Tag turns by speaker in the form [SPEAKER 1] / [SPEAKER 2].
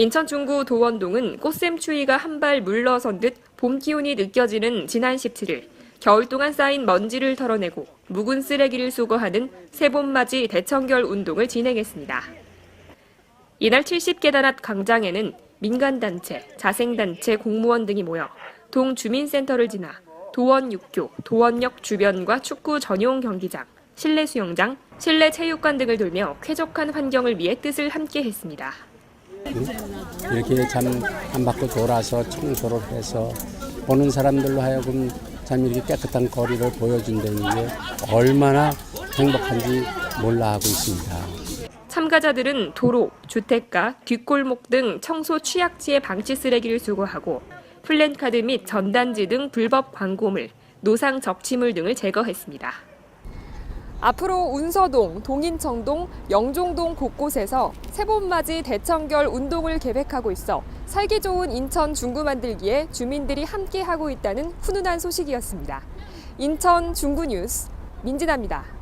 [SPEAKER 1] 인천 중구 도원동은 꽃샘 추위가 한발 물러선 듯 봄 기운이 느껴지는 지난 17일 겨울 동안 쌓인 먼지를 털어내고 묵은 쓰레기를 수거하는 새봄맞이 대청결 운동을 진행했습니다. 이날 70계단 앞 광장에는 민간단체, 자생단체, 공무원 등이 모여 동주민센터를 지나 도원육교, 도원역 주변과 축구 전용 경기장, 실내 수영장, 실내 체육관 등을 돌며 쾌적한 환경을 위해 뜻을 함께 했습니다.
[SPEAKER 2] 이렇게 참 한 바퀴 돌아서 청소를 해서 보는 사람들로 하여금 참 이렇게 깨끗한 거리를 보여준다는 게 얼마나 행복한지 몰라 하고 있습니다.
[SPEAKER 1] 참가자들은 도로, 주택가, 뒷골목 등 청소 취약지의 방치 쓰레기를 수거하고 플랜카드 및 전단지 등 불법 광고물, 노상 접치물 등을 제거했습니다. 앞으로 운서동, 동인청동, 영종동 곳곳에서 새봄맞이 대청결 운동을 계획하고 있어 살기 좋은 인천 중구 만들기에 주민들이 함께하고 있다는 훈훈한 소식이었습니다. 인천 중구 뉴스 민진아입니다.